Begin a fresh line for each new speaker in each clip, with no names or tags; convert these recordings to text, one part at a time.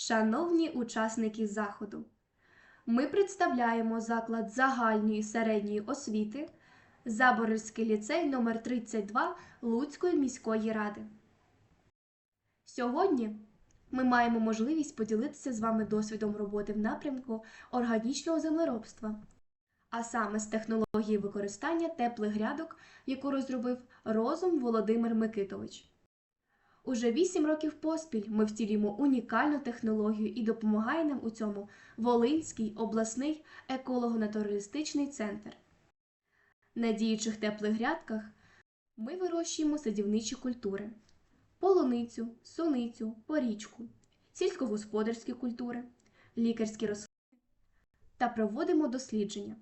Шановні учасники заходу, ми представляємо заклад загальної середньої освіти Заборівський ліцей номер 32 Луцької міської ради. Сьогодні ми маємо можливість поділитися з вами досвідом роботи в напрямку органічного землеробства, а саме з технології використання теплих грядок, яку розробив розум Володимир Микитович. Уже 8 років поспіль ми втілюємо унікальну технологію і допомагає нам у цьому Волинський обласний еколого-натуралістичний центр. На діючих теплих грядках ми вирощуємо садівничі культури: полуницю, суницю, порічку, сільськогосподарські культури, лікарські рослини та проводимо дослідження.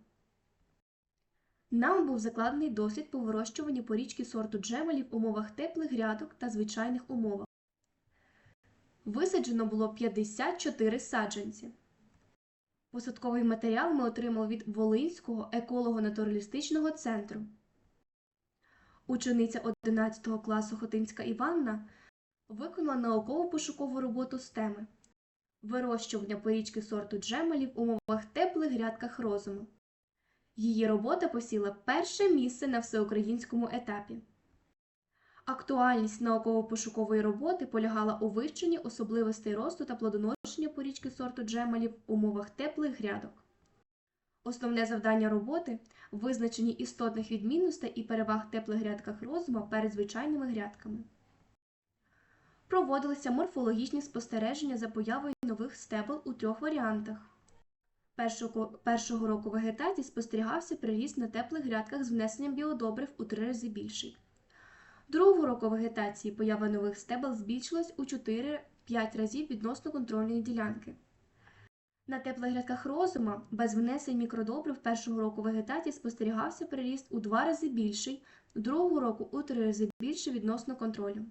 Нам був закладений досвід по вирощуванню порічки сорту джемелі в умовах теплих грядок та звичайних умовах. Висаджено було 54 саджанці. Посадковий матеріал ми отримали від Волинського еколого-натуралістичного центру. Учениця 11 класу Хотинська Іванна виконала науково-пошукову роботу з теми вирощування порічки сорту джемелі в умовах теплих грядках розуму. Її робота посіла перше місце на всеукраїнському етапі. Актуальність науково-пошукової роботи полягала у вивченні особливостей росту та плодоношення порічки сорту джемелів в умовах теплих грядок. Основне завдання роботи визначені істотних відмінностей і переваг теплих грядках розума перед звичайними грядками. Проводилися морфологічні спостереження за появою нових стебел у трьох варіантах. Першого, року вегетації спостерігався приріст на теплих грядках з внесенням біодобрив у три рази більший. Другого року вегетації поява нових стебел збільшилась у 4-5 разів відносно контрольної ділянки. На теплих грядках розума без внесень мікродобрив першого року вегетації спостерігався приріст у 2 рази більший, другого року у 3 рази більший відносно контролю.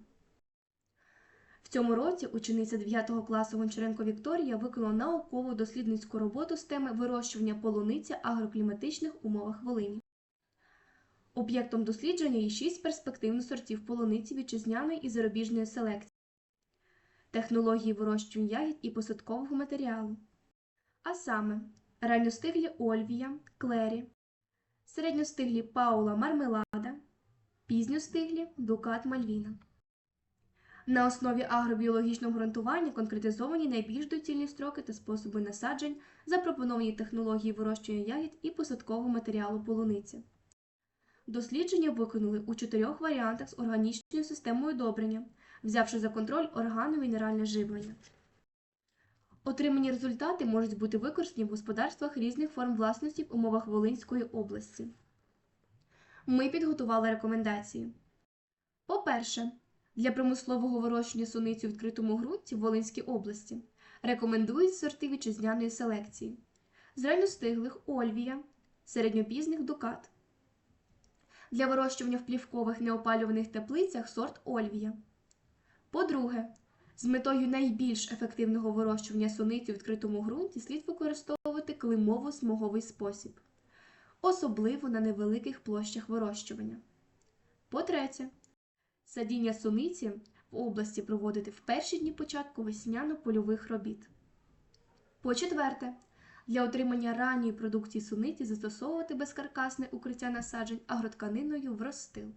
В цьому році учениця 9 класу Гончаренко Вікторія виконала наукову дослідницьку роботу з теми вирощування полуниці агрокліматичних умовах Волині. Об'єктом дослідження є 6 перспективних сортів полуниці вітчизняної і зарубіжної селекції, технології вирощування ягід і посадкового матеріалу, а саме ранньостиглі Ольвія, Клері, середньостиглі Паула Мармелада, пізньостиглі Дукат Мальвіна. На основі агробіологічного ґрунтування конкретизовані найбільш доцільні строки та способи насаджень, запропоновані технології вирощування ягід і посадкового матеріалу полуниці. Дослідження виконали у чотирьох варіантах з органічною системою одобрення, взявши за контроль органо-мінеральне живлення. Отримані результати можуть бути використані в господарствах різних форм власності в умовах Волинської області. Ми підготували рекомендації. По-перше, для промислового вирощування суниці у відкритому ґрунті в Волинській області рекомендують сорти вітчизняної селекції з Ольвія, середньопізних Дукат. Для вирощування в плівкових неопалюваних теплицях сорт Ольвія. По-друге, з метою найбільш ефективного вирощування суниці у відкритому ґрунті слід використовувати климово-смуговий спосіб, особливо на невеликих площах вирощування. По-третє, Садіння суниці в області проводити в перші дні початку весняно-польових робіт. По-четверте, для отримання ранньої продукції суниці застосовувати безкаркасне укриття насаджень агротканиною в розстил.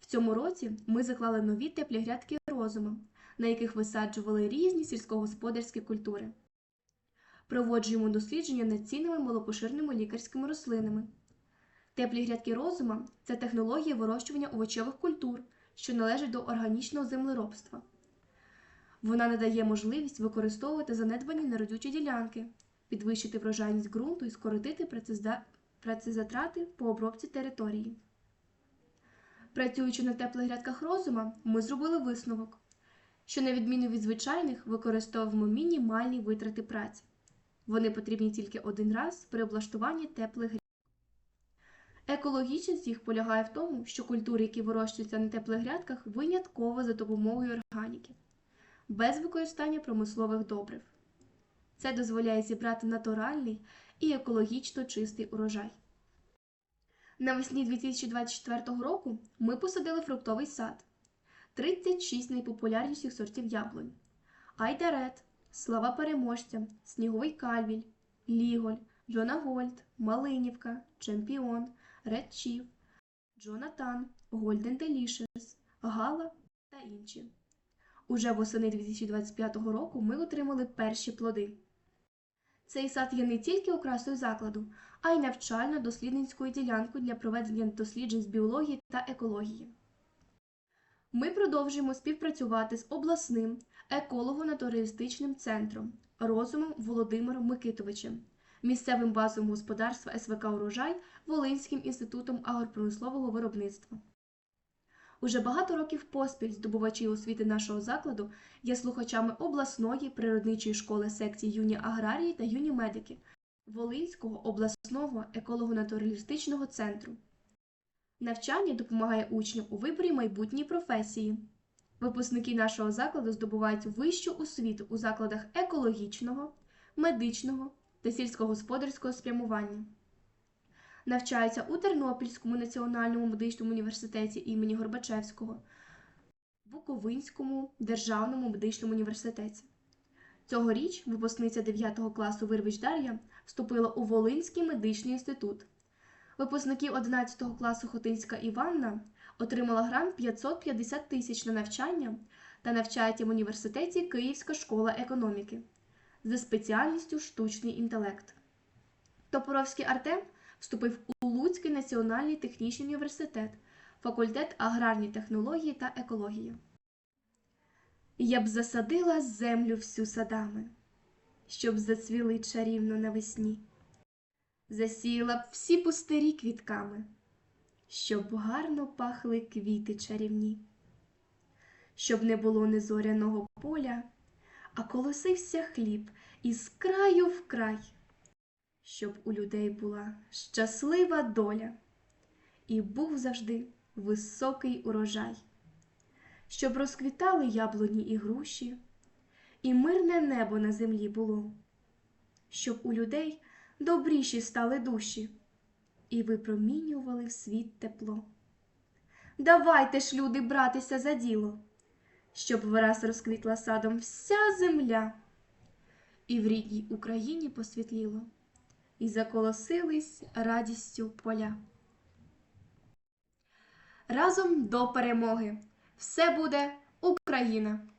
В цьому році ми заклали нові теплі грядки розума, на яких висаджували різні сільськогосподарські культури. Проводжуємо дослідження над цінними малопоширеними лікарськими рослинами. Теплі грядки розума це технологія вирощування овочевих культур, що належить до органічного землеробства. Вона надає можливість використовувати занедбані народючі ділянки, підвищити врожайність ґрунту і скоротити працезатрати по обробці території. Працюючи на теплих грядках розума, ми зробили висновок, що, на відміну від звичайних, використовуємо мінімальні витрати праці. Вони потрібні тільки один раз при облаштуванні теплих грядок. Екологічність їх полягає в тому, що культури, які вирощуються на теплих грядках, винятково за допомогою органіки, без використання промислових добрив. Це дозволяє зібрати натуральний і екологічно чистий урожай. Навесні 2024 року ми посадили фруктовий сад 36 найпопулярніших сортів яблунь, Айдарет, Слава переможця, Сніговий Кальвіль, Ліголь, Джона Гольд, Малинівка, Чемпіон, Ред Чіф, Джонатан, Гольден Делішес, Гала та інші. Уже восени 2025 року ми отримали перші плоди. Цей сад є не тільки окрасою закладу, а й навчально-дослідницькою ділянкою для проведення досліджень з біології та екології. Ми продовжуємо співпрацювати з обласним еколого-натуралістичним центром розумом Володимиром Микитовичем, місцевим базовим господарства СВК Урожай Волинським інститутом агропромислового виробництва. Уже багато років поспіль здобувачі освіти нашого закладу є слухачами обласної природничої школи секції юні аграрії та юні медики Волинського обласного еколого-натуралістичного центру. Навчання допомагає учням у виборі майбутньої професії. Випускники нашого закладу здобувають вищу освіту у закладах екологічного, медичного та сільськогосподарського спрямування. Навчаються у Тернопільському національному медичному університеті імені Горбачевського, Буковинському державному медичному університеті. Цьогоріч випускниця 9 класу Вирвич Дар'я вступила у Волинський медичний інститут. Випускники 11 класу Хотинська Іванна отримала грант 550 тисяч на навчання та навчається в університеті Київська школа економіки за спеціальністю штучний інтелект. Топоровський Артем вступив у Луцький національний технічний університет, факультет аграрні технології та екології. Я б засадила землю всю садами, щоб зацвіли чарівно навесні. Засіяла б всі пустирі квітками, щоб гарно пахли квіти чарівні, щоб не було незоряного поля, а колосився хліб із краю в край, щоб у людей була щаслива доля, і був завжди високий урожай, щоб розквітали яблуні і груші, і мирне небо на землі було, щоб у людей добріші стали душі і випромінювали в світ тепло. Давайте ж, люди, братися за діло, щоб враз розквітла садом вся земля, і в рідній Україні посвітліло, і заколосились радістю поля. Разом до перемоги! Все буде Україна!